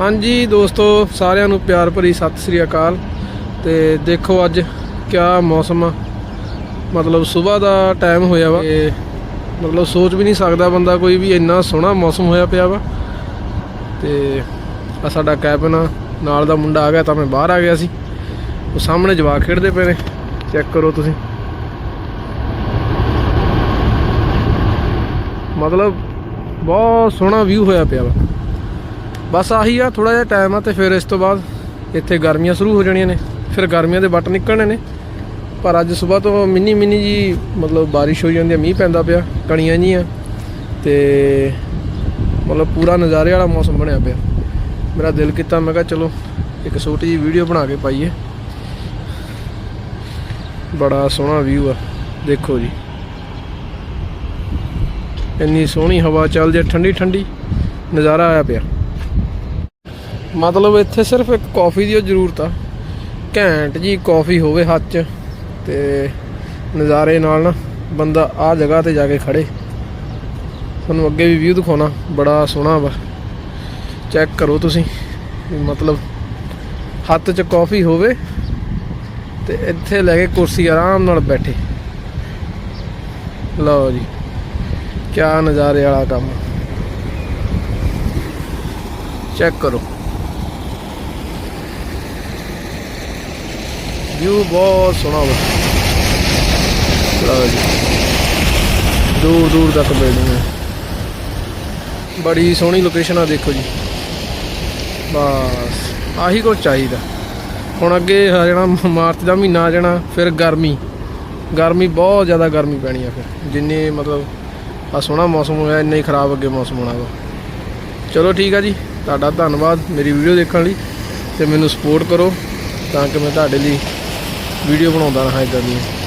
ਹਾਂਜੀ ਦੋਸਤੋ, ਸਾਰਿਆਂ ਨੂੰ ਪਿਆਰ ਭਰੀ ਸਤਿ ਸ੍ਰੀ ਅਕਾਲ ਤੇ ਦੇਖੋ ਅੱਜ ਕਿਆ ਮੌਸਮ ਆ। ਮਤਲਬ ਸਵੇਰ ਦਾ ਟਾਈਮ ਹੋਇਆ ਵਾ। ਤੇ ਮਤਲਬ ਸੋਚ ਵੀ ਨਹੀਂ ਸਕਦਾ ਬੰਦਾ ਕੋਈ ਵੀ ਇੰਨਾ ਸੋਹਣਾ ਮੌਸਮ ਹੋਇਆ ਪਿਆ ਵਾ। ਤੇ ਆ ਸਾਡਾ ਕੈਬਨ ਆ, ਨਾਲ ਦਾ ਮੁੰਡਾ ਆ ਗਿਆ ਤਾਂ ਮੈਂ ਬਾਹਰ ਆ ਗਿਆ ਸੀ। ਉਹ ਸਾਹਮਣੇ ਜਵਾਕ ਖੇਡਦੇ ਪਏ ਨੇ। ਚੈੱਕ ਕਰੋ ਤੁਸੀਂ। ਮਤਲਬ ਬਹੁਤ ਸੋਹਣਾ ਵਿਊ ਹੋਇਆ ਪਿਆ ਵਾ। ਬਸ ਆਹੀ ਆ ਥੋੜਾ ਜਿਹਾ ਟਾਈਮ ਆ ਤੇ ਫਿਰ ਇਸ ਤੋਂ ਬਾਅਦ ਇੱਥੇ ਗਰਮੀਆਂ ਸ਼ੁਰੂ ਹੋ ਜਾਣੀਆਂ ਨੇ। ਫਿਰ ਗਰਮੀਆਂ ਦੇ ਵੱਟ ਨਿਕਲਣੇ ਨੇ। ਪਰ ਅੱਜ ਸਵੇਰ ਤੋਂ ਮਿੰਨੀ ਮਿੰਨੀ ਜੀ ਮਤਲਬ ਬਾਰਿਸ਼ ਹੋ ਜਾਂਦੀ ਆ, ਮੀਂਹ ਪੈਂਦਾ ਪਿਆ, ਕਣੀਆਂ ਜੀਆਂ ਤੇ ਮਤਲਬ ਪੂਰਾ ਨਜ਼ਾਰੇ ਵਾਲਾ ਮੌਸਮ ਬਣਿਆ ਪਿਆ। ਮੇਰਾ ਦਿਲ ਕੀਤਾ, ਮੈਂ ਕਿਹਾ ਚਲੋ ਇੱਕ ਛੋਟੀ ਜਿਹੀ ਵੀਡੀਓ ਬਣਾ ਕੇ ਪਾਈਏ। ਬੜਾ ਸੋਹਣਾ ਵਿਊ ਆ, ਦੇਖੋ ਜੀ। ਇੰਨੀ ਸੋਹਣੀ ਹਵਾ ਚੱਲਦੀ ਆ ਠੰਡੀ ਠੰਡੀ ਨਜ਼ਾਰਾ ਆਇਆ ਪਿਆ। ਮਤਲਬ ਇੱਥੇ ਸਿਰਫ ਇੱਕ ਕਾਫੀ ਦੀ ਓ ਜ਼ਰੂਰਤ ਆ। ਘੈਂਟ ਜੀ ਕਾਫੀ ਹੋਵੇ ਹੱਥ 'ਚ ਤੇ ਨਜ਼ਾਰੇ ਨਾਲ ਨਾ ਬੰਦਾ ਆ ਜਗ੍ਹਾ ਤੇ ਜਾ ਕੇ ਖੜੇ। ਤੁਹਾਨੂੰ ਅੱਗੇ ਵੀ ਵਿਊ ਦਿਖਾਉਣਾ, ਬੜਾ ਸੋਹਣਾ ਵਾ। ਚੈੱਕ ਕਰੋ ਤੁਸੀਂ ਮਤਲਬ ਹੱਥ 'ਚ ਕਾਫੀ ਹੋਵੇ ਤੇ ਇੱਥੇ ਲੈ ਕੇ ਕੁਰਸੀ ਆਰਾਮ ਨਾਲ ਬੈਠੇ। ਲਓ ਜੀ, ਕਿਆ ਨਜ਼ਾਰੇ ਵਾਲਾ ਕੰਮ। ਚੈੱਕ ਕਰੋ। ਵਿਊ ਬਹੁਤ ਸੋਹਣਾ ਵਾ। ਲਓ ਜੀ। ਦੂਰ ਦੂਰ ਤੱਕ ਬਿਲਡਿੰਗ ਹੈ। ਬੜੀ ਸੋਹਣੀ ਲੋਕੇਸ਼ਨ ਆ, ਦੇਖੋ ਜੀ। ਬਸ, ਆਹੀ ਕੁਝ ਚਾਹੀਦਾ। ਹੁਣ ਅੱਗੇ ਆ ਜਾਣਾ, ਮਾਰਚ ਦਾ ਮਹੀਨਾ ਆ ਜਾਣਾ, ਫਿਰ ਗਰਮੀ। ਗਰਮੀ ਬਹੁਤ ਜ਼ਿਆਦਾ ਗਰਮੀ ਪੈਣੀ ਆ ਫਿਰ। ਜਿੰਨੇ ਮਤਲਬ ਆ ਸੋਹਣਾ ਮੌਸਮ ਹੋਇਆ, ਇੰਨਾ ਹੀ ਖਰਾਬ ਅੱਗੇ ਮੌਸਮ ਹੋਣਾ ਵਾ। ਚਲੋ ਠੀਕ ਆ ਜੀ। ਤੁਹਾਡਾ ਧੰਨਵਾਦ ਮੇਰੀ ਵੀਡੀਓ ਦੇਖਣ ਲਈ। ਤੇ ਮੈਨੂੰ ਸਪੋਰਟ ਕਰੋ ਤਾਂ ਕਿ ਮੈਂ ਤੁਹਾਡੇ ਲਈ ਵੀਡੀਓ ਬਣਾਉਂਦਾ ਰਹਾਂ ਇਦਾਂ ਦੀਆਂ।